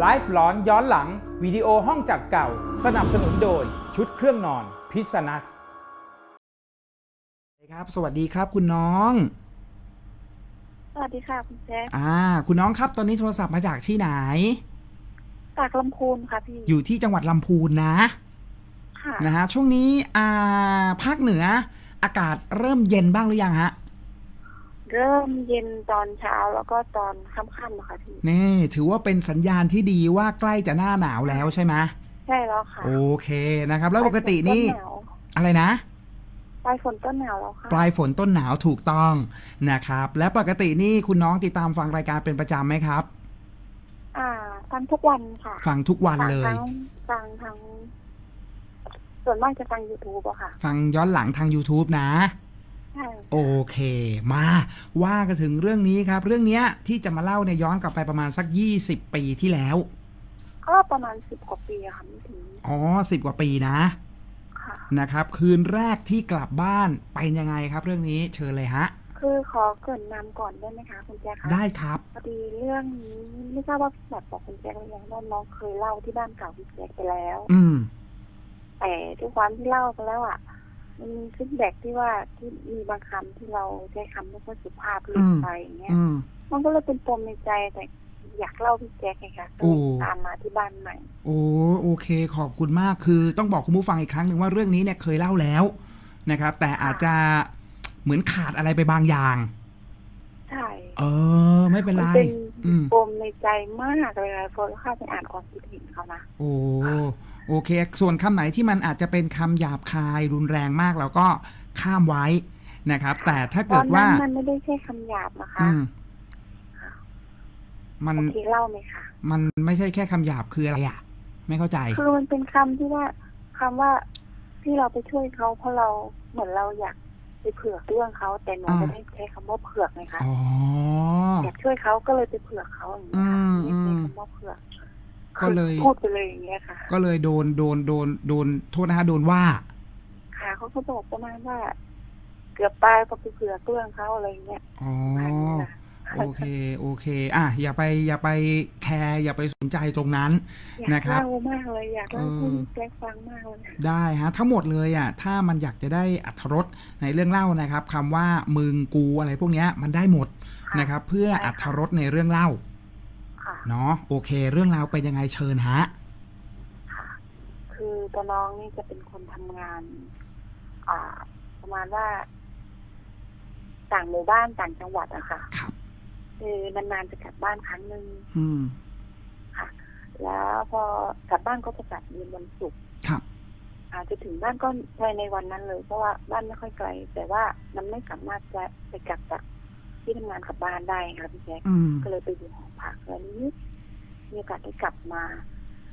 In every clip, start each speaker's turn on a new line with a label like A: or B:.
A: ไลฟ์หลอนย้อนหลัง วิดีโอห้องจัดเก่า สนับสนุนโดยชุดเครื่องนอนพิษณุ
B: ครับ สวัสดีครับคุณน้อง
C: สวัสดีค่ะคุณแจ๊ค
B: อ่า คุณน้องครับ ตอนนี้โทรศัพท์มาจากที่ไหน
C: จากลำพูนค่ะพี่
B: อยู่ที่จังหวัดลำพูนนะ
C: ค่ะ
B: นะฮะ ช่วงนี้ อ่า ภาคเหนือ อากาศเริ่มเย็นบ้างหรือยังฮะ
C: เริ่มเย็นตอนเช้าแล้วก็ตอนค่ำๆอะค่ะพี่
B: นี่ ถือว่าเป็นสัญญาณที่ดีว่าใกล้จะหน้าหนาวแล้วใช่ไหม
C: ใช่แล้วค่ะ
B: โอเคนะครับ แล้วปกตินี่
C: ปลายฝต้หาว
B: อะไรนะ
C: ปลายฝนต้นหนาวแล้วค่ะ
B: ปลายฝนต้นหนาวถูกต้องนะครับ และปกตินี่คุณน้องติดตามฟังรายการเป็นประจำไหมครับ
C: อ่าฟังทุกวันค่ะ
B: ฟังทุกวันเลย
C: ฟังทั้งฟังทั้งส่วนมากจะฟัง YouTube อะค่ะ
B: ฟังย้อนหลังทาง YouTube นะ
C: ใช่
B: โอเค มาว่ากันถึงเรื่องนี้ครับ เรื่องเนี้ยที่จะมาเล่าเนี่ยย้อนกลับไปประมาณสัก20ปีที่แล้ว
C: ก็ประมาณสิบกว่าปีอะค่ะไม่ถึง
B: อ๋อสิบกว่าปีนะ
C: ค่ะ
B: นะครับ คืนแรกที่กลับบ้านเป็นยังไงครับ เรื่องนี้เชิญเลยฮะ
C: คือขอเกรินนำก่อนได้ไหมคะคุณแจ๊คคะ
B: ได้ครับ
C: พอดีเรื่องนี้ไม่ทราบว่าแบบบอกคุณแจ๊คหรือยังว่าน้องเคยเล่าที่บ้านเก่าคุณแจ๊คไปแล้ว
B: อืม
C: แต่ด้วยความที่เล่าไปแล้วอะ มันมีฟีดแบ็กที่ว่าที่มีบางคำที่เราใช้คำไม่ค่อยสุภาพหลุดไปอย่างเงี้ย
B: อืม
C: มันก็เลยเป็นปมในใจแต่อยากเล่าพี่แจ๊คไงคะก็
B: โอ้
C: เลยตามมาที่บ้านใหม่
B: โอ้โอเค ขอบคุณมากคือต้องบอกคุณผู้ฟังอีกครั้งหนึ่งว่าเรื่องนี้เนี่ยเคยเล่าแล้วนะครับ แต่อาจจะเหมือนขาดอะไรไปบางอย่าง
C: ใช่
B: เออ ไม่เป็นไร
C: มันเป็น
B: อืม
C: ปมในใจมากเลยนะพอเข้าไปอ่านความคิดเห็นเขานะ
B: โอ้ โอเค ส่วนคำไหนที่มันอาจจะเป็นคำหยาบคายรุนแรงมากเราก็ข้ามไว้นะครับ แต่ถ้า
C: ต
B: เกิ
C: อ
B: ด
C: น
B: ว่า
C: นั้นมันไม่ได้ใช่คำหยาบนะคะ
B: อืมมัน
C: โอเคเล่าไหมคะ
B: มันไม่ใช่แค่คำหยาบคืออะไรอะไม่เข้าใจ
C: คือมันเป็นคำที่ว่าคำว่าที่เราไปช่วยเขาเพราะเราเหมือนเราอยากไปเผือกเรื่องเขาแต่หนู
B: อ่า
C: ไม่ได้ใช้คำว่าเผือกไงคะ
B: อ๋อ
C: อยากช่วยเขาก็เลยไปเผือกเขาอย่างเงี้ยค่ะ
B: อืม
C: ไม่ใช่
B: อืม
C: คำว่าเผือก
B: ก็เลย
C: คือพูดไปเลยอย่างเงี้ยค่ะ
B: ก็เลยโดนโดนโดนโดนโทษนะฮะโดนว่า
C: ค่ะเขาก็บอกประมาณว่า เกือบตายเพราะไปเผือกเรื่องเขาอะไรอย่างเงี้ย
B: อ๋อ
C: ประมาณนี้นะ
B: โอเค โอเค อะ อย่าไป อย่าไปแคร์ อย่าไปสนใจตรงนั้น
C: อยาก
B: นะครับ
C: เล่ามากเลยอยากเล่า
B: เออ
C: ให้แจ๊คฟังมากเลย
B: ได้ฮะ ทั้งหมดเลยอะ ถ้ามันอยากจะได้อัธรสในเรื่องเล่านะครับคำว่ามึงกูอะไรพวกเนี้ยมันได้หมดะนะครับ เพื่อ
C: ใช่ค่ะ
B: อัธรสในเรื่องเล่า
C: ค่ะ
B: เนาะโอเค เรื่องราวเป็นยังไงเชิญฮะ
C: ค่ะคือตัวน้องนี่จะเป็นคนทำงาน อ่า ประมาณว่า ต่างหมู่บ้านต่างจังหวัดอะค่ะ
B: ครับ
C: คือนานๆจะกลับบ้านครั้งหนึ่ง
B: อืม
C: แล้วพอกลับบ้านก็จะกลับเย็นวันศุกร์
B: ครับ
C: อาจจะถึงบ้านก็ภายในวันนั้นเลย เพราะว่าบ้านไม่ค่อยไกล แต่ว่ามันไม่สามารถจะไปกลับจาก ที่ทำงานกลับบ้านได้ค่ะพี่แจ๊ค
B: อืม
C: ก็เลยไปอยู่หอพักแล้วนี้มีโอกาสได้กลับมา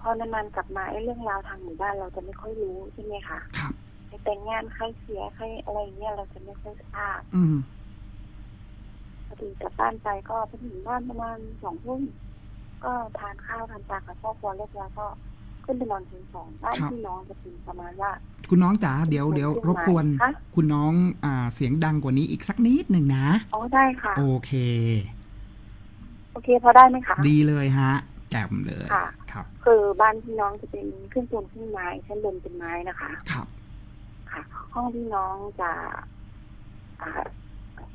C: พอนานๆกลับมาไอ้เรื่องราวทางหมู่บ้านเราจะไม่ค่อยรู้ใช่ไหมคะ
B: ครับ
C: ไอ้แต่งงานใครเสียใครอะไรเงี้ยเราจะไม่ค่อยทราบ
B: อืม
C: พอดีกลับบ้านไปก็ไปถึงบ้านประมาณสองทุ่มก็ทานข้าวทานปลากับครอบครัวเรียบร้อยก็ ขึ้นไปนอนชั้นสองบ้านพี่น้องจะเป็นประมาณว่า
B: คุณน้องจ๋าเดี๋ยวเดี๋ยวรบกวน
C: คะ
B: คุณน้องอ่าเสียงดังกว่านี้อีกสักนิดหนึ่งนะ
C: อ๋อได้ค่ะ
B: โอเค
C: โอเคพอได้ไหมคะ
B: ดีเลยฮะแจ่มเลย
C: ค่ะ
B: ครับ
C: คือบ้านพี่น้องจะเป็นขึ้นปูนขึ้นไม้ชั้นบนเป็นไม้นะคะ
B: ครับ
C: ค่ะ ห้องพี่น้องจะอ่า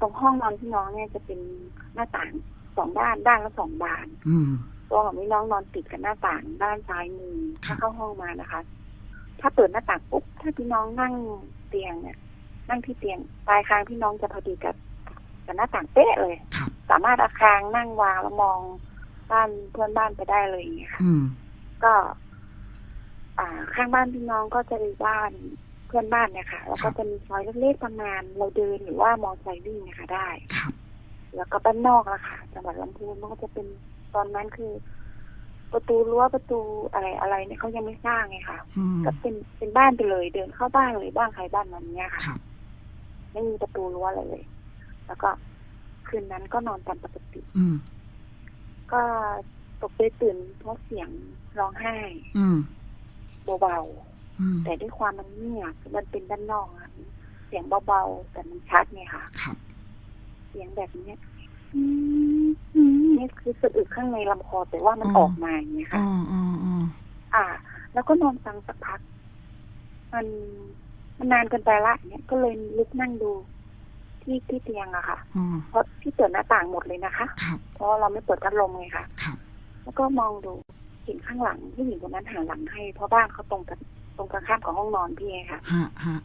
C: ตรงห้องนอนพี่น้องเนี่ยจะเป็นหน้าต่างสองด้านด้านละสองบาน
B: อืม
C: ตัวของพี่น้องนอนติดกับหน้าต่างด้านซ้ายมือ
B: ครั
C: ถ้า
B: บ
C: เข้าห้องมานะคะ ถ้าเปิดหน้าต่างปุ๊บถ้าพี่น้องนั่งเตียงเนี่ยนั่งที่เตียงปลายคางพี่น้องจะพอดีกับกับหน้าต่างเป๊ะเลย
B: ครับ
C: สามารถเอาคางนั่งวางแล้วมองบ้านเพื่อนบ้านไปได้เลยอย่างเงี้ยค่ะ
B: อืม
C: ก็ อ่า ข้างบ้านพี่น้องก็จะมีบ้านเพื่อนบ้านเนี่ยค่ะ แล้วก็จะมีซอยเล็กๆประมาณเราเดินหรือว่ามอเตอร์ไซค์วิ่งเนะคะได้
B: ครับ
C: แล้วก็บ้านนอกละค่ะจังหวัดลำพูนมันก็จะเป็น ตอนนั้นคือ ประตูรั้วประตูอะไรอะไรเนี่ยเขายังไม่สร้างไงค่ะ
B: อืม
C: ก็เป็นเป็นบ้านไปเลย เดินเข้าบ้านเลยบ้านใครบ้านมันเนี่ยค่ะ
B: ครับ
C: ไม่มีประตูรั้วอะไรเลย แล้วก็คืนนั้นก็นอนตามปกติ
B: อืม
C: ก็ตกใจตื่นเพราะเสียงร้องไห้
B: อืม
C: เบา
B: อืม
C: ๆแต่ด้วยความมันเงียบมันเป็นด้านนอกอะเสียงเบาๆแต่มันชัดไงค่ะ
B: ครับ
C: เสียงแบบเนี้ยอืมอืม นี่คือสะอึกข้างในลำคอแต่ว่ามัน
B: อ๋อ
C: ออกมาอย่างเงี้ย
B: อ๋
C: ค่ะ
B: ออ๋ออ๋อ
C: อ่า แล้วก็นอนฟังสักพัก มันมันนานเกินไปละเนี่ยก็เลยลุกนั่งดูที่ที่เตียงอะค่ะ
B: อ๋อ
C: เพราะที่เปิดหน้าต่างหมดเลยนะคะ
B: ครับ
C: เพราะเราไม่เปิดพัดลมไงคะ
B: ครับ
C: แล้วก็มองดูเห็นข้างหลังผู้หญิงคนนั้นหันหลังให้เพราะบ้านเขาตรงกันตรงกันข้ามกับห้องนอนพี่ไงค่ะ
B: ฮะฮะ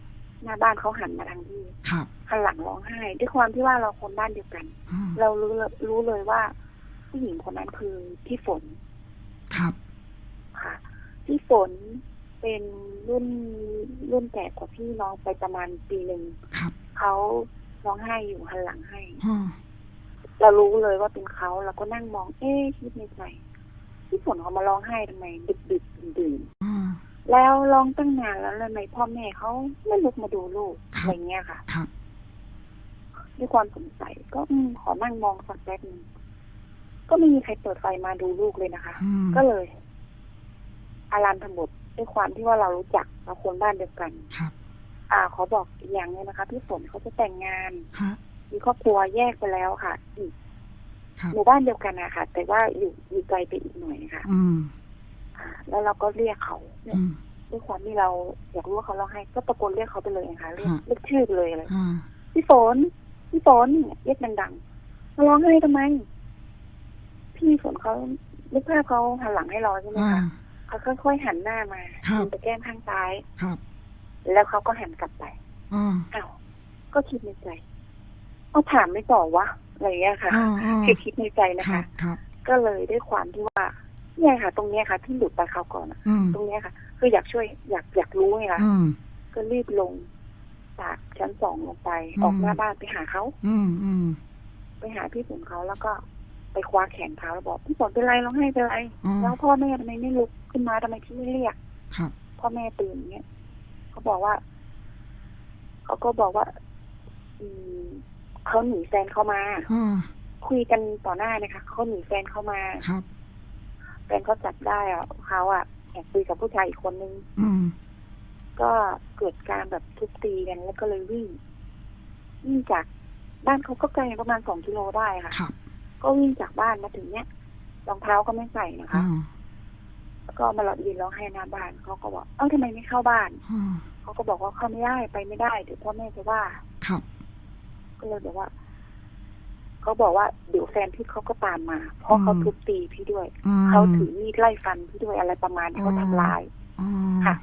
C: หน้าบ้านเขาหันมาทางพี่
B: ครับ
C: หันหลังร้องไห้ ด้วยความที่ว่าเราคนบ้านเดียวกัน
B: อ่า
C: เรารู้รู้เลยว่า ผู้หญิงคนนั้นคือพี่ฝน
B: ครับ
C: ค่ะพี่ฝนเป็นรุ่นรุ่นแก่กว่าพี่น้องไปประมาณปีหนึ่ง
B: ครับ
C: เขาร้องไห้อยู่หันหลังให้
B: อ๋อ
C: เรารู้เลยว่าเป็นเขาเราก็นั่งมอง เอ๊ะคิดในใจพี่ฝนเขามาร้องไห้ทำไม ดึกดึกๆดื่น
B: อ๋อ
C: ๆ แล้วร้องตั้งนานแล้วทำไมพ่อแม่เขาไม่ลุกมาดูลูก
B: ครับ
C: อะไรเงี้ยค่ะ
B: ครับ
C: ด้วยความสงสัยก็อืมขอนั่งมองสักแป๊บหนึงก็ไม่มีใครเปิดไฟมาดูลูกเลยนะคะ
B: อืม
C: ก็เลย อารันทำบทด้วยความที่ว่าเรารู้จักเราคนบ้านเดียวกัน
B: ครับ
C: อ่าขอบอกอีกอย่างหนึงนะคะพี่ฝนเขาจะแต่งงาน
B: ฮะ
C: มีครอบครัวแยกไปแล้วค่ะอีก
B: ครับ
C: หมู่บ้านเดียวกันนะคะแต่ว่าอยู่อยู่ไกลไปอีกหน่อยค่ะ
B: อืม
C: อ่า แล้วเราก็เรียกเขาเนี่ย
B: อืม
C: ด้วยความที่เราอยากรู้ว่าเขาร้องไห้ก็ตะโกนเรียกเขาไปเลยนะคะเรียก
B: ฮะ
C: เรียกชื่อไปเลยเลย
B: อ่า
C: พี่ฝนพี่ฝนเนี่ยเรียกดังๆมาร้องไห้ทำไม พี่ฝนเขานึกภาพเขาหันหลังให้เราใช่ไหม
B: อ่า
C: คะเขาค่อยๆหันหน้ามา
B: ครับ
C: ไปแก้มข้างซ้าย
B: ครับ
C: แล้วเขาก็หันกลับไป
B: อ่า
C: อ้าวก็คิดในใจเอาถามไม่ต่อวะอะไรอย่างเงี้ยค่ะ
B: อ่าอ่า
C: คือคิดในใจนะ
B: ครั
C: คะ
B: บครับ
C: ก็เลยด้วยความที่ว่า เนี่ยค่ะ ตรงเนี้ยค่ะ ที่หลุดไปเขาวก่อนอะ
B: อืม
C: ตรงเนี้ยค่ะ คืออยากช่วยอยากอยากรู้ไงคะ
B: อืม
C: ก็รีบลงจากชั้นสองลงไป
B: อืม
C: ออกหน้าบ้านไปหาเขา
B: อืมอืม
C: ไปหาพี่ฝนเขาแล้วก็ไปคว้าแขนเขาแล้วบอกพี่ฝนเป็นไรร้องไห้เป็นไร
B: อืม
C: แล้วพ่อแม่ทำไมไม่ลุกขึ้นมาทำไมพี่ไม่เรียก
B: ครับ
C: พ่อแม่ตื่นเงี้ยเขาบอกว่าเขาก็บอกว่า อืมเขาหนีแฟนเขามา
B: อ่า
C: คุยกันต่อหน้านะคะเขาหนีแฟนเขามา
B: ครับ
C: แฟ นเขาจับได้อะเขาอะแอบคุยกับผู้ชายอีกคนนึง
B: อืม
C: ก็เกิดการแบบทุบตีกันแล้วก็เลยวิ่งวิ่งจากบ้านเขาก็ไกลประมาณสองกิโลได้ค่ะ
B: ครับ
C: ก็วิ่งจากบ้านมาถึงเนี้ยรองเท้าก็ไม่ใส่นะคะ
B: อ่า
C: แล้วก็มาหลอดยืนร้องไห้หน้าบ้านเขาก็บอกเอ้าทำไมไม่เข้าบ้าน
B: อ่า
C: เขาก็บอกว่าเข้าไม่ได้ไปไม่ได้เดี๋ยวพ่อแม่จะว่า
B: ครับ
C: ก็เลยบอกว่า เขาบอกว่าเดี๋ยวแฟนพี่เขาก็ตามมา เพราะเขาทุบตีพี่ด้วย
B: อืม
C: เขาถือมีดไล่ฟันพี่ด้วยอะไรประมาณนี้เขาทำร้าย
B: อ่า
C: ค่ะ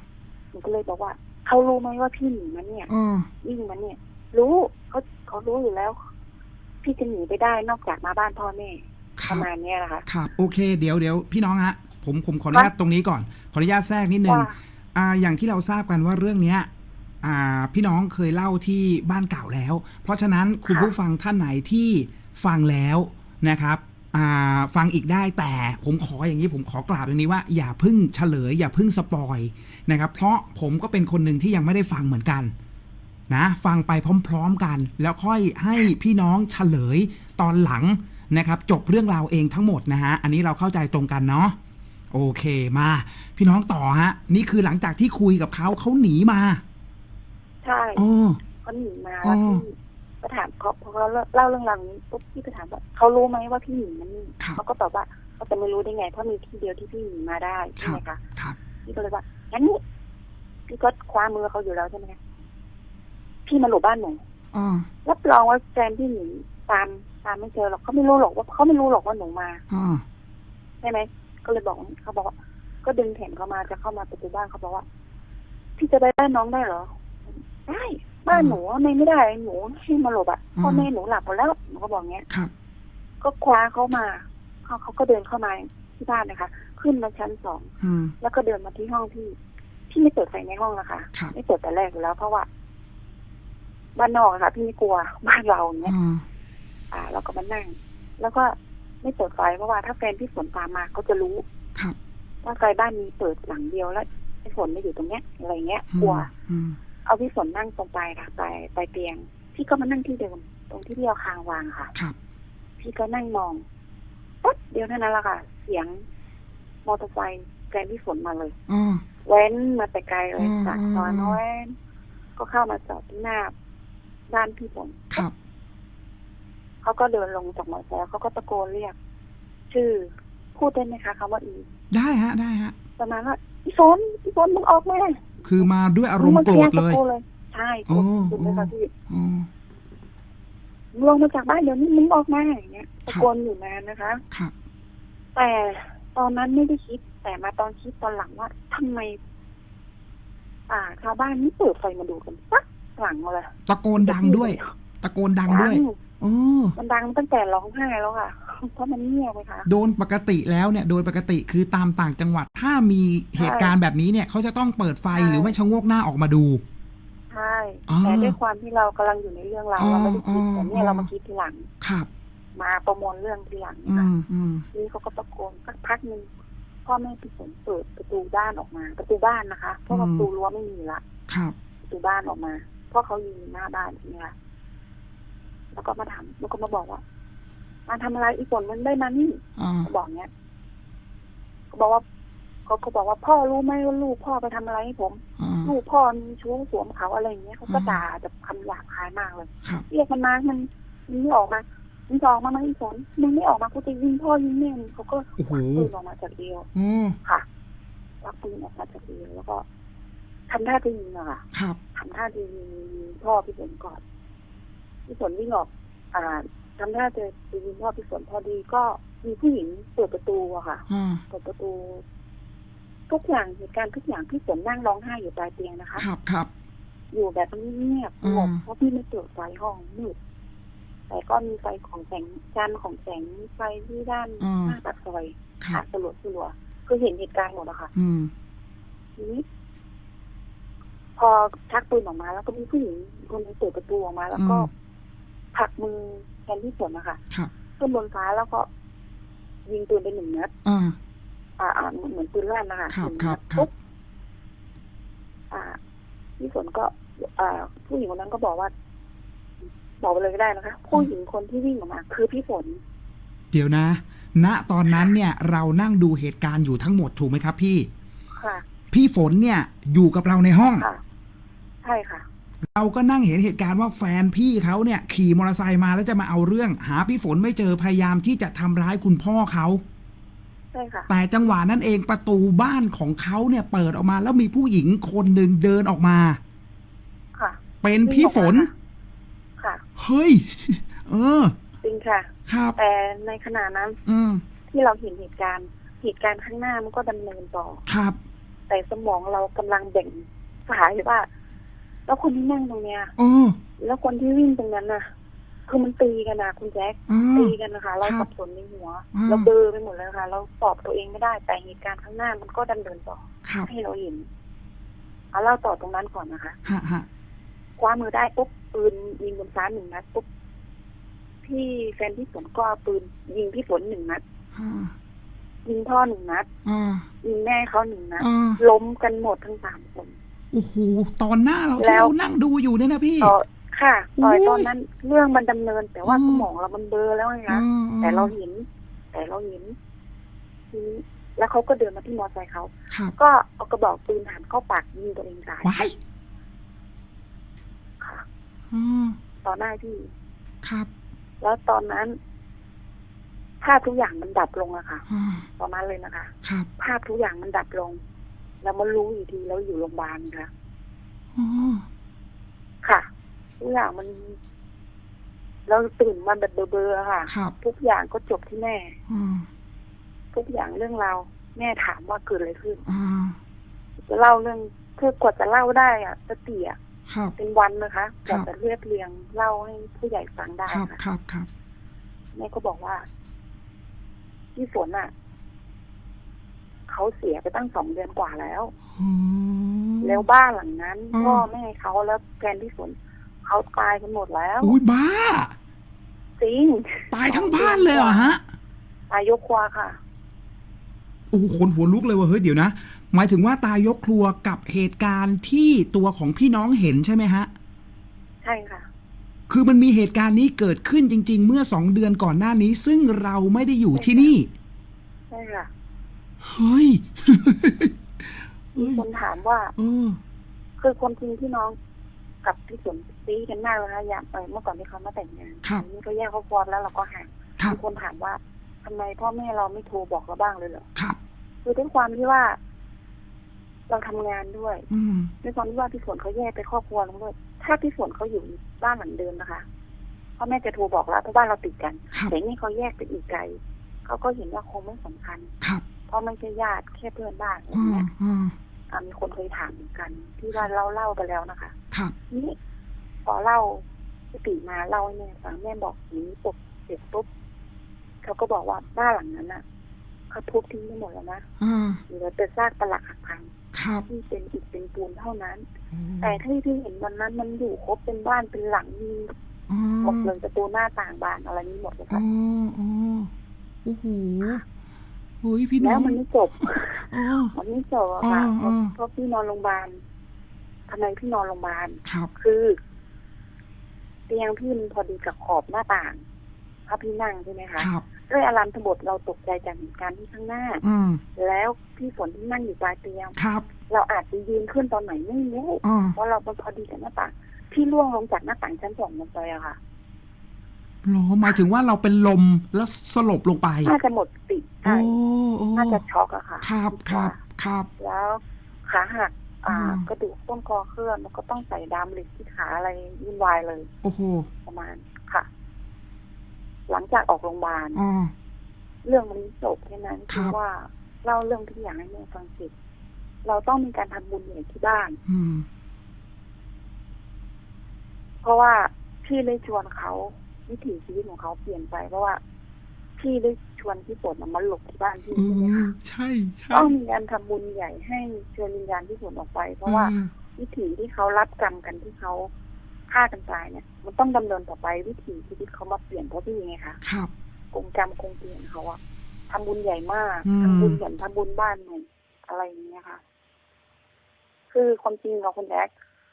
C: หนูก็เลยบอกว่าเขารู้ไหมว่าพี่หนีมันเนี่ย
B: อ่า
C: วิ่งมันเนี่ย รู้เขาเขารู้อยู่แล้ว พี่จะหนีไปได้นอกจากมาบ้านพ่อแม่
B: ค
C: ป
B: รับ
C: ระมาณเนี้ยนะคะ
B: ครับโอเค เดี๋ยวเดี๋ยวพี่น้องฮะผมผมขออนุญาตตรงนี้ก่อน ขออนุญาตแทรกนิดนึง
C: ว่า
B: อ่าอย่างที่เราทราบกันว่าเรื่องเนี้ยอ่าพี่น้องเคยเล่าที่บ้านเก่าแล้ว เพราะฉะนั้นคุณ
C: ค่ะ
B: ผู้ฟังท่านไหนที่ ฟังแล้วนะครับอ่าฟังอีกได้แต่ผมขออย่างนี้ผมขอกราบอย่างนี้ว่าอย่าเพึ่งเฉลย อย่าเพึ่งสปอยนะครับเพราะผมก็เป็นคนหนึ่งที่ยังไม่ได้ฟังเหมือนกันนะฟังไปพร้อม ๆกัน แล้วค่อยให้พี่น้องเฉลยตอนหลังนะครับ จบเรื่องราวเองทั้งหมดนะฮะอันนี้เราเข้าใจตรงกันเนาะโอเคมา พี่น้องต่อฮะ นี่คือหลังจากที่คุยกับเขาเขาหนีมา
C: ใช่
B: โอ้
C: เขาหนีมา
B: อ๋อ
C: แล้วพี่ ก็ถามเขาพอเขาเล่าเรื่องราวนี้ปุ๊บพี่ก็ถามว่าเขารู้ไหมว่าพี่หนีมันนี่
B: ครับ
C: เขาก็ตอบว่าเขาจะไม่รู้ได้ไง เพราะมีที่เดียวที่พี่หนีมาได้ใช่ไหมคะ
B: ครับ
C: พี่ก็เลยว่างั้นนี่พี่ก็คว้ามือเขาอยู่แล้วใช่ไหมคะพี่มาหลบบ้านหนู
B: อ๋อ
C: รับรองว่าแฟนพี่หนีตามตามไม่เจอหรอกเขาไม่รู้หรอกว่าเขาไม่รู้หรอกว่าหนูมา
B: อ๋อ
C: ใช่ไหมก็เลยบอกเขาบอกว่าก็ดึงแขนเขามาจะเข้ามาประตูบ้านเขาบอกว่าพี่จะไปบ้านน้องได้เหรอได้ บ้านหนูทำไมไม่ได้หนูให้มาหลบอะพ่อแม่หนูหลับหมดแล้วหนูก็บอกเงี้ย
B: ครับ
C: ก็คว้าเขามาเขาเขาก็เดินเข้ามาที่บ้านนะคะ ขึ้นมาชั้นสอง
B: อืม
C: แล้วก็เดินมาที่ห้องพี่พี่ไม่เปิดไฟในห้องนะคะ
B: ครับ
C: ไม่เปิดแต่แรกอยู่แล้ว เพราะว่าบ้านนอกอะค่ะพี่ไม่กลัวบ้านเราอย่างเงี้ย
B: อ๋อ
C: อ่าเราก็มานั่ง แล้วก็ไม่เปิดไฟเพราะว่าถ้าแฟนพี่ฝนตามมาเขาจะรู้
B: ครับ
C: ว่าไฟบ้านนี้เปิดหลังเดียวแล้วพี่ฝนมาอยู่ตรงเนี้ยอะไรเงี้ย
B: อืม
C: กลัว
B: อืม
C: เอาพี่ฝนนั่งตรงปลายค่ะปลายปลายเตียง พี่ก็มานั่งที่เดิมตรงที่พี่เอาคางวางค่ะ
B: ครับ
C: พี่ก็นั่งมองปั๊บเดียวเท่านั้นแหละค่ะ เสียงมอเตอร์ไซค์แฟนพี่ฝนมาเลย
B: อ๋อ
C: แว้นมาแต่ไกลเลย
B: อืม
C: จากซอยน้อย ก็เข้ามาจอดที่หน้าบ้านพี่ฝน
B: ครับ
C: เขาก็เดินลงจากมอเตอร์ไซค์เขาก็ตะโกนเรียก ชื่อพูดได้ไหมคะคำว่าอี
B: ได้ฮะ ได้ฮะ
C: ประมาณว่าอีฝนอีฝนมึงออกมา
B: คือมาด้วยอารมณ์โกรธเลย
C: งมาคร์ตะโกนใช่โกรธ
B: โอ้
C: คุณเลยค่ะพี่
B: อ๋อ
C: มึงลงมาจากบ้านเดี๋ยวนี้มึงออกมาอย่างเงี้ย
B: ครั
C: ตะ
B: บ
C: โกนอยู่นานนะคะ
B: ครับ
C: แต่ตอนนั้นไม่ได้คิด แต่มาตอนคิดตอนหลังว่าทำไม อ่าชาวบ้านไม่เปิดไฟมาดูกันสักหลังเลย
B: ตะโกนดังด้วย ตะโกนดังด้วย โอ้
C: มันดังตั้งแต่ร้องไห้แล้วค่ะ เพราะมันเงียบไหมคะ
B: โดนปกติแล้วเนี่ยโดยปกติคือตามต่างจังหวัดถ้ามีเหตุการณ์แบบนี้เนี่ยเขาจะต้องเปิดไฟ
C: ใช่
B: หรือไม่ชะโงกหน้าออกมาดู
C: ใช่
B: อ๋อ
C: แต่ด้วยความที่เรากำลังอยู่ในเรื่องราว
B: อ๋อ
C: เราไม่ได้คิด
B: อ๋อ
C: แต่เนี่ยเรามาคิดทีหลัง
B: ครับ
C: มาประมวลเรื่องทีหลัง
B: อื
C: นะคะ
B: มอืม
C: นี่เขาก็ตะโกนสักพักหนึ่งพ่อแม่พี่ฝนเปิดประตูบ้านออกมา ประตูบ้านนะคะเพราะว่าประตูรั้วไม่มีละ
B: ครับ
C: ประตูบ้านออกมาเพราะเขายืนหน้าบ้านใช่ไหมคะ แล้วก็มาถามแล้วก็มาบอกว่ามาทำอะไรอีฝนมันได้มานี่
B: อ่า
C: เขาบอกเนี้ยเขาบอกว่าเขาเขาบอกว่าพ่อรู้ไหมว่าลูกพ่อไปทำอะไรให้ผม
B: อ่า
C: ลูกพ่อมีชู้สวมเขาอะไรอย่างเงี้ยเขาก็
B: อืม
C: ด่าแบบคำหยาบคายมากเลย
B: ครับ
C: เรียกมันมามันมันไม่ออกมามันจะออกมาไหมอีฝนมันไม่ออกมาเขาจะยิงพ่อยิงแม่มึงเขาก็
B: โอ้โห
C: ชักปืนออกมาจากเอว
B: โอ้
C: ค่ะชักปืนออกมาจากเอวแล้วก็ทำท่าจะยิงอะค่ะ
B: ครับ
C: ทำท่าจะยิงพ่อพี่ฝนก่อน พี่ฝนวิ่งออก อ่าทำท่าจะจะยิงพ่อพี่ฝนพอดีก็มีผู้หญิงเปิดประตูอะค่ะ
B: อ่า
C: เปิดประตู ทุกอย่างเหตุการณ์ทุกอย่างพี่ฝนนั่งร้องไห้อยู่ปลายเตียงนะคะ
B: ครับครับ
C: อยู่แบบเงียบ
B: อื
C: ๆ
B: ม
C: หมดเพราะพี่ไม่เปิดไฟห้องมืดแต่ก็มีไฟของแสงจันทร์ของแสงไฟที่ด้านหน้าปากซอย
B: ครั
C: ขา
B: บ
C: ดสลัวสลัวๆคือเห็นเหตุการณ์หมดอะค่ะ
B: อืม
C: ทีนี้พอชักปืนออกมา แล้วก็มีผู้หญิงคนหนึงเปิดประตูออกมา แล้วก็
B: อืม
C: ผลักมือแทนที่ฝนนะคะ
B: ครับ
C: ขึ้นบนฟ้าแล้วก็ยิงปืนไปหนึ่งนัด
B: อ่า
C: อ่าอ่าเหมือนปืนลั่นนะคะ
B: ครับ
C: หนึ่ง
B: ครั
C: นั
B: บ
C: ด
B: ครับ
C: ปุ๊บอ่าพี่ฝนก็ อ่า ผู้หญิงคนนั้นก็บอกว่า บอกไปเลยก็ได้นะคะ ผู้หญิงคนที่วิ่งออกมา คือพี่ฝน
B: เดี๋ยวนะ ณ ตอนนั้นเนี่ย เรานั่งดูเหตุการณ์อยู่ทั้งหมดถูกไหมครับ พี่
C: ค่ะ
B: พี่ฝนเนี่ย อยู่กับเราในห้อง
C: ค่ะใช่ค่ะ
B: เราก็นั่งเห็นเหตุการณ์ว่าแฟนพี่เขาเนี่ยขี่มอเตอร์ไซค์มาแล้วจะมาเอาเรื่อง หาพี่ฝนไม่เจอพยายามที่จะทำร้ายคุณพ่อเขา
C: ใช่ค่ะ
B: แต่จังหวะนั้นเองประตูบ้านของเขาเนี่ยเปิดออกมาแล้วมีผู้หญิงคนหนึ่งเดินออกมา
C: ค่ะ
B: เป็นพี่ฝน
C: ค่ะ
B: เฮ้ยเออ
C: จริงค่ะ
B: ครับ
C: แต่ในขณะนั้น
B: อืม
C: ที่เราเห็นเหตุการณ์ เหตุการณ์ข้างหน้ามันก็ดำเนินต่อ
B: ครับ
C: แต่สมองเรากำลังแบ่งสายว่า แล้วคนที่นั่งตรงเนี้ย
B: โอ้
C: แล้วคนที่วิ่งตรงนั้นน่ะ คือมันตีกันนะคุณแจ็ค
B: อ๋อ
C: ตีกันนะคะ เรา
B: ครับ
C: สับสนในหัว
B: อืม
C: เราเบลอไปหมดเลยค่ะ เราตอบตัวเองไม่ได้แต่เหตุการณ์ข้างหน้ามันก็ดำเนินต่อ
B: ครับ
C: ให้เราเห็นเอาเล่าต่อตรงนั้นก่อนนะคะ
B: ฮะฮะ
C: คว้ามือได้ปุ๊บปืนยิงบนฟ้าหนึ่งนัดปุ๊บพี่แฟนพี่ฝนก็เอาปืนยิงพี่ฝนหนึ่งนัด
B: อ่า
C: ยิงพ่อหนึ่งนัด
B: อ่า
C: ยิงแม่เขาหนึ่งนัด
B: อ่า
C: ล้มกันหมดทั้งสามคน
B: โอ้โหตอนหน้าเรา
C: แล้
B: ที่
C: ว
B: เรานั่งดูอยู่เนี่ยนะพี่
C: ต่อค่ะต่อย
B: โอ้ย
C: ตอนนั้นเรื่องมันดำเนิน แต่ว่า
B: อืม
C: สมองเรามันเบลอแล้วไง
B: อ่า
C: คะ
B: อ่
C: แต่เราเห็น แต่เราเห็นทีนี้แล้วเขาก็เดินมาที่มอเตอร์ไซค์เขา
B: ครับ
C: ก็เอากระบอกปืนหันเข้าปากยิงตัวเองตาย
B: ว้าย
C: ค่ะ
B: อ่า
C: ต่อหน้าพี่
B: ครับ
C: แล้วตอนนั้น ภาพทุกอย่างมันดับลงอะค่ะ
B: อ่า
C: ประมาณเลยนะคะ
B: ครับ
C: ภาพทุกอย่างมันดับลง แล้วมันรู้อีกทีแล้วอยู่โรงพยาบาลค่ะ
B: อ๋อ
C: ค่ะทุกอย่างมัน เราตื่นมาแบบเบลอๆอะค่ะ
B: ครับ
C: ทุกอย่างก็จบที่แม่
B: อ่า
C: ทุกอย่างเรื่องราวแม่ถามว่าเกิดอะไรขึ้น
B: อ่า
C: จะเล่าเรื่องคือกว่าจะเล่าได้อะสติอะ
B: ครับ
C: เป็นวันนะคะก
B: ครั
C: ว่า
B: บ
C: จะเรียบเรียงเล่าให้ผู้ใหญ่ฟังได้
B: ครับ
C: ค่ะ
B: ครับครับ
C: แม่ก็บอกว่าพี่ฝนอะ เขาเสียไปตั้งสองเดือนกว่าแล้ว
B: อืม
C: แล้วบ้านหลังนั้น
B: อืม
C: พ่อแม่เขาแล้วแฟนพี่ฝนเขาตายกันหมดแล้ว
B: อุ้ยบ้า
C: จริง
B: ตายทั้งบ้านเลยเหรอฮะ
C: ตายยกครัวค่ะ
B: โอ้โหขนหัวลุกเลยว่าเฮ้ยเดี๋ยวนะ หมายถึงว่าตายยกครัวกับเหตุการณ์ที่ตัวของพี่น้องเห็นใช่ไหมฮะ
C: ใช่ค่ะ
B: คือมันมีเหตุการณ์นี้เกิดขึ้นจริง ๆ เมื่อสองเดือนก่อนหน้านี้ ซึ่งเราไม่ได้อยู่ที่นี่
C: ใช่ค่ะ
B: เฮ้ยเฮ้
C: มี
B: ย
C: คนถามว่า
B: เออ
C: คือความจริงพี่น้องกับพี่สนซีกันมากเลยนะอย่างเออเมื่อก่อนที่เขามาแต่งงาน
B: ครับ
C: ทีนี่ก็แยกครอบครัวแล้วเราก็ห่าง
B: ครับ
C: มีคนถามว่าทำไมพ่อแม่เราไม่โทรบอกเราบ้างเลยเหรอ
B: ครับ
C: คือด้วยความที่ว่า เราทำงานด้วย
B: อืม
C: ด้วยความที่ว่าพี่ฝนเขาแยกไปครอบครัวลงด้วย ถ้าพี่ฝนเขาอยู่บ้านหลังเดิมนะคะพ่อแม่จะโทรบอกแล้วเพราะบ้านเราติดกัน
B: ครับ
C: แต่นี่เขาแยกไปอีกไกลเขาก็เห็นว่าคงไม่สำคัญ
B: ครับ
C: เพราะไม่ใช่ญาติแค่เพื่อนบ้านอะไร
B: อืม
C: เงี้ย
B: อืม
C: อะมีคนเคยถามเหมือนกัน ที่ว่าเราเล่าไปแล้วนะคะ
B: ครับ
C: นี่พอเล่าสติมาเล่าให้แม่ฟังแม่บอกอย่างนี้ปุ๊บเสร็จปุ๊บเขาก็บอกว่าบ้านหลังนั้นน่ะเขาทุบทิ้งไปหมดแล้วนะ
B: อ่า
C: เหลือแต่ซากปลักหักพัง
B: ครับ
C: ที่เป็นอิฐเป็นปูนเท่านั้น
B: โอ้
C: แต่ที่ที่เห็นวันนั้นมันอยู่ครบเป็นบ้านเป็นหลังมี
B: อ๋อ
C: หมดเลยประตูหน้าต่างบานอะไรนี้หมดเลย
B: อ๋
C: ค่ะ
B: ออ๋อโอ้โห เฮ้ยพี่น้
C: แล้
B: อ
C: ว
B: ง
C: มันไม่จบ
B: อ๋อ
C: มันไม่จบอะค่ะ
B: อ่า
C: เพราะ
B: อ่า
C: เพราะพี่นอนโรงพยาบาลทำไมพี่นอนโรงพยาบาล
B: ครับ
C: คือ เตียงพี่มันพอดีกับขอบหน้าต่างถ้าพี่นั่งใช่ไหมคะ
B: ครับ
C: ด้วยอารามทั้งหมดเราตกใจจากเหตุการณ์ที่ข้างหน้า
B: อืม
C: แล้วพี่ฝนที่นั่งอยู่ปลายเตียง
B: ครับ
C: เราอาจจะยืนขึ้นตอนไหนไม่รู้
B: อ๋อ
C: เพราะเรามันพอดีกับหน้าต่างพี่ล่วงลงจากหน้าต่างชั้นสองลงไปอะค่ะ
B: เหรอหมายถึงว่าเราเป็นลมแล้วสลบลงไป
C: น่าจะหมดสติ
B: โอ้
C: ใช่
B: โอ้
C: น่าจะช็อกอะค่ะ
B: ครับครับครับ
C: แล้วขาหักอ่า
B: อืม
C: กระดูกต้นคอเคลื่อนแล้วก็ต้องใส่ดามเหล็กที่ขาอะไรวุ่นวายเลย
B: โอ้โห
C: ประมาณค่ะ หลังจากออกโรงพยาบาล
B: อ๋อ
C: เรื่องมันจบแค่นั้น
B: ครั
C: คือบว่าเล่าเรื่องทุกอย่างให้แม่ฟังเสร็จเราต้องมีการทำบุญใหญ่ที่บ้าน
B: อืม
C: เพราะว่าพี่ได้ชวนเขาวิถีชีวิตของเขาเปลี่ยนไป เพราะว่าพี่ได้ ชวนพี่ฝนมาหลบที่บ้านพี่
B: เอ
C: ใช่ไหม
B: อ
C: คะ
B: ใช่ใช่
C: ต้องมีการทำบุญใหญ่ให้เชิญวิญญาณพี่ฝนออกไป เพราะว่า
B: ออ
C: วิถีที่เขารับกรรมกันที่เขาฆ่ากันตายเนี่ย มันต้องดำเนินต่อไปวิถีชีวิตเขามาเปลี่ยนเพราะพี่ไงคะ
B: ครับ
C: กงกรรมคงเปลี่ยนเขาอะทำบุญใหญ่มาก
B: อืม
C: ทำบุญเหมือนทำบุญบ้านเหมือนอะไรอย่างเงี้ยค่ะ คือความจริงเราคนแรก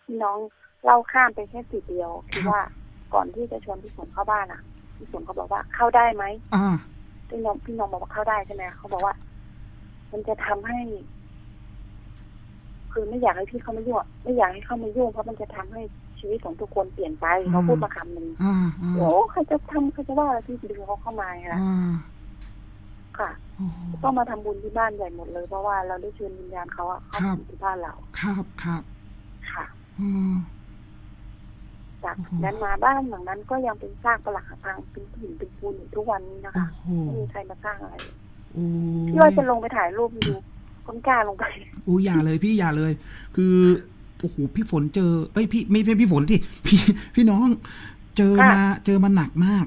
C: พี่น้องเล่าข้ามไปแค่สิเดียวคือว่าก่อนที่จะชวนพี่ฝนเข้าบ้านอะพี่ฝนเขาบอกว่าเข้าได้ไหม
B: อ่า
C: พี่น้องพี่น้องบอกว่าเข้าได้ใช่ไหมเขาบอกว่า มันจะทำให้ คือไม่อยากให้พี่เข้ามายุ่งไม่อยากให้เข้ามายุ่งเพราะมันจะทำให้ชีวิตของทุกคนเปลี่ยนไปเขาพูดมาคำหนึ่ง
B: อ่าอ่า
C: โอ้ใครจะทำใครจะว่าอะไรพี่ดึงเขาเข้ามาไง
B: อ่า
C: คะค่ะ
B: โอ้โห
C: ต้องมาทำบุญที่บ้านใหญ่หมดเลย เพราะว่าเราได้เชิญวิญญาณเขาอะเข้า
B: ครับ
C: มาอยู่ที่บ้านเรา
B: ครับครับ
C: ค่ะ
B: อืม
C: จาก
B: โอ้โห
C: นั้นมาบ้านหลังนั้นก็ยังเป็นซากปรักหักพังเป็นหินเป็นปูนอยู่ทุกวันนี้นะ
B: โอ้
C: คะ
B: โห
C: ไม่มีใครมาสร้างอะไร
B: โอ้
C: พี่ว่าจะลงไปถ่ายรูปดูคนกล้าลงไป
B: โอ้อย่าเลยพี่อย่าเลย คือโอ้โหพี่ฝนเจอเอ้ยพี่ไม่ไม่พี่ฝนที่พี่พี่น้อง เจอ
C: ค่ะ
B: มาเจอมาหนักมาก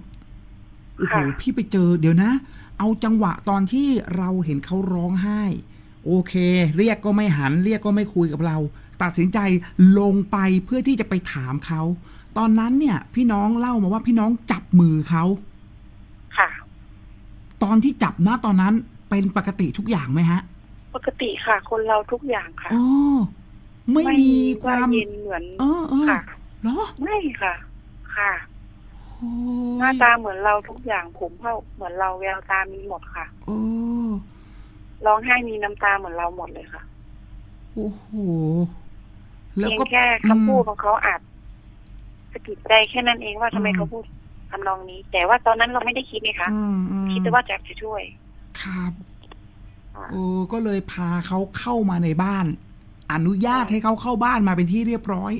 B: โอ้โห
C: ค่ะ
B: พี่ไปเจอเดี๋ยวนะ เอาจังหวะตอนที่เราเห็นเขาร้องไห้ โอเค เรียกก็ไม่หัน เรียกก็ไม่คุยกับเรา ตัดสินใจลงไปเพื่อที่จะไปถามเขา ตอนนั้นเนี่ย พี่น้องเล่ามาว่าพี่น้องจับมือเขา
C: ค่ะ
B: ตอนที่จับนะตอนนั้นเป็นปกติทุกอย่างไหมฮะ
C: ปกติค่ะ คนเราทุกอย่างค่ะ
B: อ๋อไม่มีความ
C: เย็นเหมือน
B: เออเออ
C: ค่ะ
B: เหรอ
C: ไม่ค่ะ ค่ะ
B: โอ้
C: หน้ายตาเหมือนเราทุกอย่างผมเผ่าเหมือนเราแววตามีหมดค่ะ
B: โอ้
C: ร้องไห้มีน้ำตาเหมือนเราหมดเลยค่ะ
B: โอ้โหแล้ว
C: เพียง
B: ก็
C: แค่คำพูด
B: อืม
C: ของเขาอาจ สะกิดใจแค่นั้นเองว่าทำไม
B: อืม
C: เขาพูดทำนองนี้ แต่ว่าตอนนั้นเราไม่ได้คิดนี่คะ
B: อืมอืม
C: คิดแต่ว่าจะจะช่วย
B: ครับ
C: ค่ะ
B: โอ้ก็เลยพาเขาเข้ามาในบ้าน อนุญาต
C: ใช่
B: ให้เขาเข้าบ้านมาเป็นที่เรียบร้อย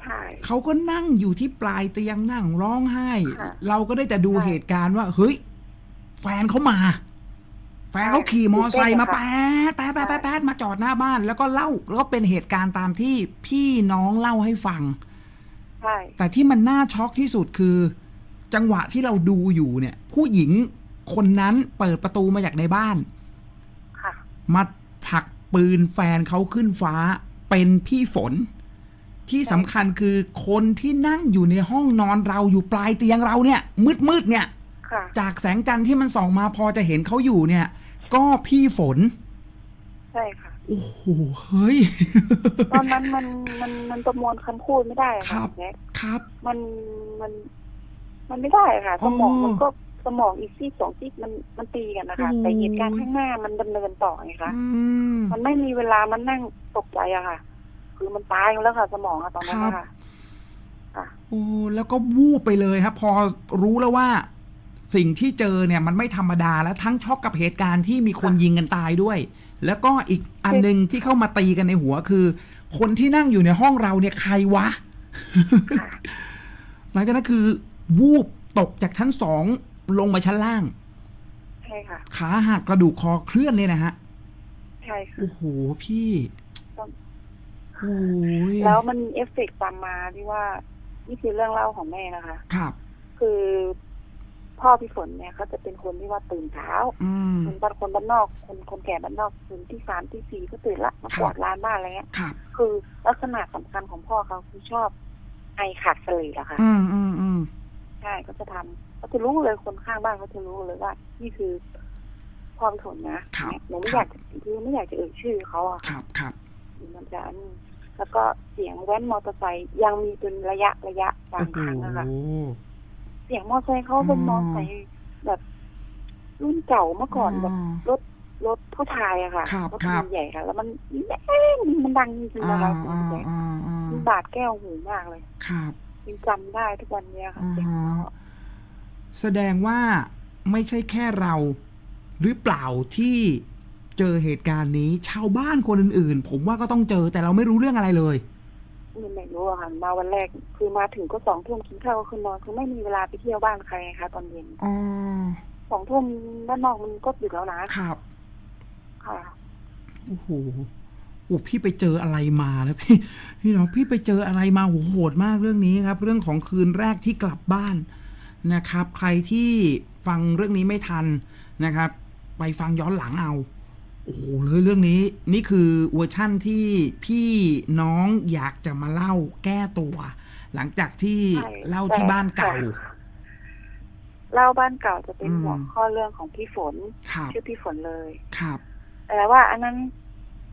C: ใช่
B: เขาก็นั่งอยู่ที่ปลายเตียงนั่งร้องไห้
C: ค่ะ
B: เราก็ได้แต่ดู
C: ใช่
B: เหตุการณ์ว่า เฮ้ย แฟนเขามา แฟนเขาขี่มอไซค์มา
C: ตื่นเต้
B: แป๊
C: น
B: ดแป๊ดแป๊ดแป๊ดแป๊ดมาจอดหน้าบ้าน แล้วก็เล่าแล้วก็เป็นเหตุการณ์ตามที่พี่น้องเล่าให้ฟัง
C: ใช่
B: แต่ที่มันน่าช็อกที่สุดคือ จังหวะที่เราดูอยู่เนี่ย ผู้หญิงคนนั้นเปิดประตูมาจากในบ้าน
C: ค่ะ
B: มาผลักปืนแฟนเขาขึ้นฟ้าเป็นพี่ฝน ที่สำคัญคือคนที่นั่งอยู่ในห้องนอนเราอยู่ปลายเตียงเราเนี่ย มืดมืดๆเนี่ย
C: ค่ะ
B: จากแสงจันทร์ที่มันส่องมาพอจะเห็นเขาอยู่เนี่ย ก็พี่ฝน
C: ใช่ค่ะ
B: โอ้โหเฮ้ย
C: ตอนนั้นมันมันมันประมวลคำพูดไม่ได้
B: ครั
C: ค่ะ
B: บ
C: แน็ก
B: ครับ
C: มันมัน มันไม่ได้ค่ะสมอง
B: อ๋อ
C: มันก็สมองอีกซีกสองซีกมันมันตีกันนะคะ
B: โอ้
C: แต่เหตุการณ์ข้างหน้ามันดำเนินต่อไงคะ
B: อืม
C: มันไม่มีเวลามันนั่งตกใจอะค่ะ คือมันตายแล้วค่ะ สมองอะตอนนั้น
B: ครั
C: อะ
B: บ
C: ค่ะค่ะ
B: โอ้แล้วก็วูบไปเลยครับ พอรู้แล้วว่า สิ่งที่เจอเนี่ย มันไม่ธรรมดาแล้วทั้งช็อกกับเหตุการณ์ที่มีคนยิงกันตายด้วย แล้วก็อีกอันหนึ่งที่เข้ามาตีกันในหัวคือ คนที่นั่งอยู่ในห้องเราเนี่ยใครวะ
C: ค่ะ
B: หลังจากนั้นคือวูบตกจากชั้นสองลงมาชั้นล่าง
C: ใช่ค่ะ
B: ขาหักกระดูกคอเคลื่อนเนี่ยนะฮะ
C: ใช่ค่ะ
B: โอ้โหพี่
C: ต้อง
B: โอ้ย
C: แล้วมันมีเอฟเฟกต์ตามมาที่ว่า นี่คือเรื่องเล่าของแม่นะคะ
B: ครับ
C: คือ พ่อพี่ฝนเนี่ยเขาจะเป็นคนที่ว่าตื่นเช้า
B: อืม
C: คนบ้านคนบ้านนอก คนคนแก่บ้านนอกตื่นที่สามที่สี่ก็ตื่นละมา
B: ครับ
C: กวาดร้านบ้านอะไรเงี้ย
B: ครับ
C: คือลักษณะสำคัญของพ่อเขาคือชอบไอขาดเสลดอะค่ะ
B: อืมอืมอืม
C: ใช่ก็จะทำเขาจะรู้เลยคนข้างบ้านเขาจะรู้เลยว่า นี่คือพ่อพี่ฝนนะครับหนูไม่
B: ค
C: อ
B: รั
C: ยา
B: บ
C: กจะคือไม่อยากจะเอ่ยชื่อเขาอะ
B: ครับครับ
C: มันจะอันนี้แล้วก็เสียงแว้นมอเตอร์ไซค์ยังมีเป็นระยะระยะบาง
B: โอ้โห
C: ครั้งนะคะเสียงมอเตอร์ไซค์เขาเป็นมอเตอร์ไซค์แบบ รุ่นเก่าเมื่อก่อนแบบรถรถผู้ชายอะค่ะ
B: ครับ
C: รถ
B: ครับ
C: ใหญ่ค่ะ แล้วมันแม่งมันดังจริงๆ
B: อ่า
C: นะคะ
B: อ่าอ่าอ่า
C: มันบาดแก้วหูมากเลย
B: ครับ
C: ยังจำได้ทุกวันเนี้ยค่ะ
B: อ่าฮะ
C: เสียงเขาอะ
B: แสดงว่าไม่ใช่แค่เราหรือเปล่าที่เจอเหตุการณ์นี้ ชาวบ้านคนอื่นๆ ผมว่าก็ต้องเจอแต่เราไม่รู้เรื่องอะไรเลย
C: ไม่รู้อะค่ะมาวันแรกคือมาถึงก็สองทุ่มกินข้าวก็คือนอนคือไม่มีเวลาไปเที่ยวบ้านใครนะคะตอนเย็น
B: อ๋อ
C: สองทุ่มด้านนอกมันก็ดึกแล้วนะ
B: ครับ
C: ค่ะ
B: โอ้โหโอ้พี่ไปเจออะไรมาแล้วพี่ พี่น้องพี่ไปเจออะไรมาโหโหดมากเรื่องนี้ครับ เรื่องของคืนแรกที่กลับบ้านนะครับ ใครที่ฟังเรื่องนี้ไม่ทันนะครับ ไปฟังย้อนหลังเอาโอ้โหเลยเรื่องนี้นี่คือเวอร์ชั่นที่พี่น้องอยากจะมาเล่าแก้ตัว หลังจากที่
C: ใช่
B: เล่าที่บ้านเก่า
C: ค่ะเล่าบ้านเก่าจะเป็น
B: อืม
C: หัวข้อเรื่องของพี่ฝน
B: ครับ
C: ชื่อพี่ฝนเลย
B: ครับ
C: แต่ว่าอันนั้น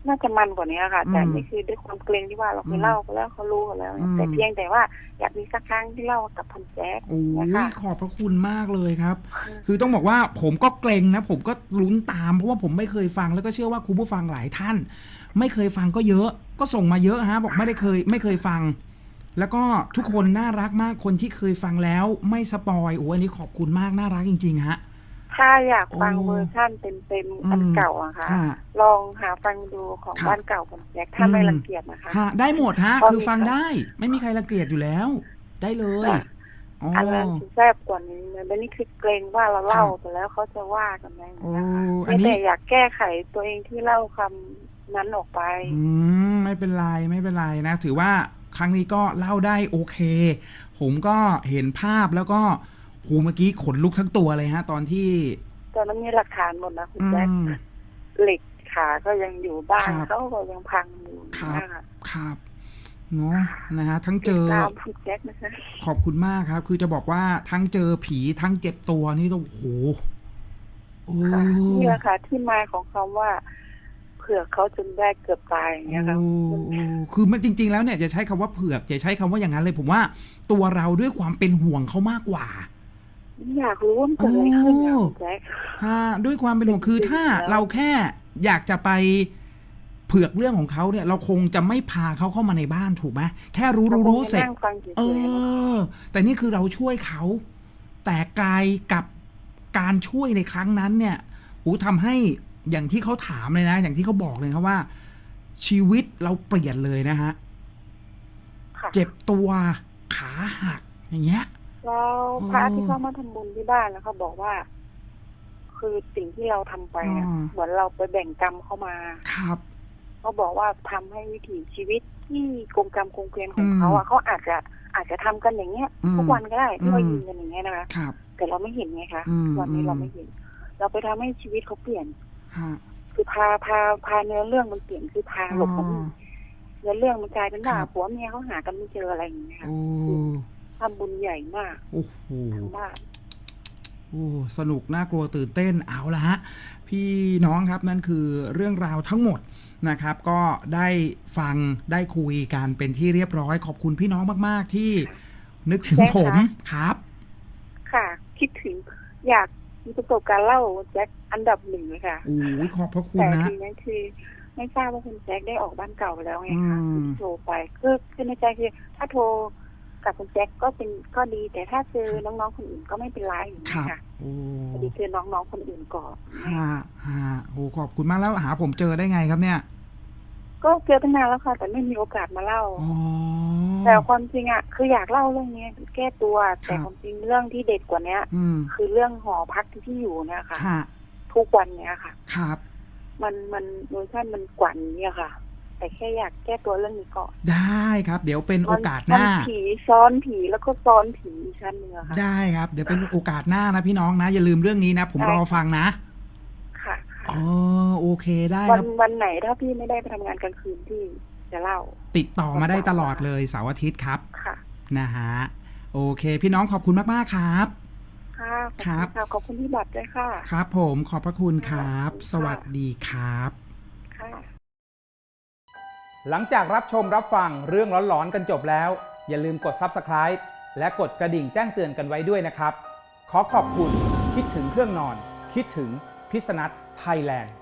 C: น่าจะมันกว่านี้ค่ะ
B: อืม
C: แต่นี่คือด้วยความเกรงที่ว่าเราเค
B: อื
C: ย
B: ม
C: เล่าไปแล้วเขารู้กันแล้ว
B: อืม
C: แต่เพียงแต่ว่าอยากมีสักครั้งที่เล่ากับพันแจ๊ค
B: โอ้
C: นะคะ
B: ยขอบพระคุณมากเลยครับ คือต้องบอกว่าผมก็เกรงนะ ผมก็ลุ้นตามเพราะว่าผมไม่เคยฟังแล้วก็เชื่อว่าคุณผู้ฟังหลายท่าน ไม่เคยฟังก็เยอะ ก็ส่งมาเยอะฮะ บอกไม่ได้เคย ไม่เคยฟัง แล้วก็ทุกคนน่ารักมากคนที่เคยฟังแล้วไม่สปอยโอ้อันนี้ขอบคุณมากน่ารักจริง ๆ ฮะ
C: ถ้าอยากฟัง
B: โอ้
C: เวอร์ชั่นเต็มๆอัน
B: อืม
C: เก่าอะค่ะ
B: ค่ะ
C: ลองหาฟังดูของ
B: ครับ
C: บ้านเก่าพันแจ๊คถ้าไม่
B: อืม
C: รังเกียจนะคะ
B: ค่ะ ได้หมดฮะ
C: พอมี
B: คือฟังได้ ไม่มีใครรังเกียจอยู่แล้ว ได้เลย
C: ค่ะ
B: อ๋อ
C: อันนั้นคือแซ่บกว่านี้เลยแล้วนี่คือเกรงว่าเราเล่าไปแล้วเขาจะว่ากันไหม
B: โอ้
C: นะคะ
B: อัน
C: ไม่
B: นี้
C: แต่อยากแก้ไขตัวเองที่เล่าคำนั้นออกไป
B: อืมไม่เป็นไรไม่เป็นไรนะ ถือว่าครั้งนี้ก็เล่าได้โอเค ผมก็เห็นภาพแล้วก็โหเมื่อกี้ขนลุกทั้งตัวเลยฮะ ตอนที่
C: ตอนนั้นมีหลักฐานหมดนะคุณ
B: อื
C: แจ๊ค
B: ม
C: เหล็กขาก็ยังอยู่บ้าน
B: ครับ
C: เขาก็ยังพังอยู่
B: ครับ
C: นะคะ
B: ครับเนาะนะฮะทั้งเจอ
C: ติดตามคุณแจ๊คนะคะ
B: ขอบคุณมากครับ คือจะบอกว่าทั้งเจอผีทั้งเจ็บตัวนี่ต้องโอ้โหโอ้
C: ค่ะนี่แหละค่ะที่มาของคำว่า เผื่อเขาจนได้เกือบตายอย่างเงี้ยค่ะ
B: โอ้โอ้คือมันจริง ๆ แล้วเนี่ยจะใช้คำว่าเผือกจะใช้คำว่าอย่างนั้นเลย ผมว่าตัวเราด้วยความเป็นห่วงเขามากกว่า
C: อยากรู้ว่ามันเกิดอะไรขึ้นนะ
B: โอ้
C: คุณแจ๊ค
B: ฮะด้วยความเป็นห่วงคือถ้า
C: แล้ว
B: เราแค่อยากจะไปเผือกเรื่องของเขาเนี่ย เราคงจะไม่พาเขาเข้ามาในบ้านถูกไหมแค่รู้รู้รู้เสร็จ
C: นั่งฟังเฉย
B: เอ
C: ๆนะ
B: อแต่นี่คือเราช่วยเขา แต่กลายกับการช่วยในครั้งนั้นเนี่ยโหทำให้อย่างที่เขาถามเลยนะ อย่างที่เขาบอกเลยครับว่า ชีวิตเราเปลี่ยนเลยนะฮะ
C: ค่ะ
B: เจ็บตัวขาหักอย่างเงี้ย
C: แล้วพระ
B: อ๋อ
C: ที่เขามาทำบุญที่บ้านแล้วเขาบอกว่า คือสิ่งที่เราทำไปอะ
B: อ่า
C: เหมือนเราไปแบ่งกรรมเข้ามา
B: ครับ
C: เขาบอกว่าทำให้วิถีชีวิตที่กงกรรมกงเกวียนของ
B: อืม
C: เขาอะเขาอาจจะอาจจะทำกันอย่างเงี้ย
B: อืม
C: ทุกวันก็ได้ที่ว่า
B: อืม
C: ยิงกันอย่างเงี้ยนะคะ
B: ครับ
C: แต่เราไม่เห็นไงคะ
B: อืม
C: วันนี้
B: อืม
C: เราไม่เห็น เราไปทำให้ชีวิตเขาเปลี่ยน
B: ฮะ
C: คือพาพาพาเนื้อเรื่องมันเปลี่ยนคือพาหลบมัน
B: อ๋อ
C: เนื้อเรื่องมันกลายเป็นว่า
B: ครับ
C: ผัวเมียเขาหากันไม่เจออะไรอย่างเงี้ยค่ะ
B: โอ้
C: ทำบุญใหญ่มาก
B: โอ้โห
C: ทางบ้าน
B: โอ้สนุกน่ากลัวตื่นเต้นเอาละฮะ พี่น้องครับนั่นคือเรื่องราวทั้งหมดนะครับ ก็ได้ฟังได้คุยกันเป็นที่เรียบร้อย ขอบคุณพี่น้องมาก ๆ ที่นึกถึง
C: ได้ค่ะ
B: ผมครับ
C: ค่ะ คิดถึงอยากมีประสบการณ์เล่าแจ็คอันดับหนึ่งเลยค่ะ
B: โอ้ยขอบพระคุณ
C: แต่
B: นะ
C: ทีนั้นคือไม่ทราบว่าคุณแจ็คได้ออกบ้านเก่าแล้วไงคะ
B: อืม
C: โทรไปคือคือในใจคือถ้าโทร กับคุณแจ็คก็เป็นก็ดี แต่ถ้าเจอน้องๆคนอื่นก็ไม่เป็นไรอย่าง
B: ครั
C: เงี้ย
B: บ
C: ค่ะ
B: โอ้
C: พอดีเจอน้องๆคนอื่นก่อน
B: ฮะฮะโอ้ขอบคุณมากแล้วหาผมเจอได้ไงครับเนี่ย
C: ก็เจอตั้งนานแล้วค่ะ แต่ไม่มีโอกาสมาเล่า
B: อ๋อ
C: แต่ความจริงอะคืออยากเล่าเรื่องนี้แก้ตัว แต่
B: ครับ
C: ความจริงเรื่องที่เด็ดกว่าเนี้ย
B: อืม
C: คือเรื่องหอพักที่อยู่เนี่ยค่ะ
B: ค่ะ
C: ทุกวันเนี้ยค่ะ
B: ครับ
C: มันมันเวอร์ชันมันกว่านี้อะค่ะ แต่แค่อยากแก้ตัวเรื่องนี้ก่อน
B: ได้ครับ เดี๋ยวเป็นโอกาสหน้า
C: มันผีซ้อนผีแล้วก็ซ้อนผีอีกชั้นหนึ่งอะค่ะ
B: ได้ครับ เดี๋ยวเป็นโอกาสหน้านะพี่น้องนะ อย่าลืมเรื่องนี้นะ ผม
C: ได้
B: รอฟังนะ
C: ค่ะ
B: อ๋อโอเคได้
C: วั
B: คนรับ
C: วันไหนถ้าพี่ไม่ได้ไปทำงานกลางคืนพี่จะเล่า
B: ติดต่อมาได้ตลอดเลยเสาร์อาทิตย์ครับ
C: ค่ะ
B: นะฮะโอเค พี่น้องขอบคุณมาก ๆ ครับ
C: ค่ะ
B: ครับ
C: ขอณะขอบคุณพี่บัตรด้วยค่ะ
B: ครับ ผมขอบพระคุณครับ
C: ค่ะ
B: สวัสดีครับ
C: ค่ะ
A: หลังจากรับชมรับฟังเรื่องร้อนๆกันจบแล้ว อย่าลืมกด Subscribe และกดกระดิ่งแจ้งเตือนกันไว้ด้วยนะครับ ขอขอบคุณคิดถึงเครื่องนอน คิดถึงพิษณัทไทยแลนด์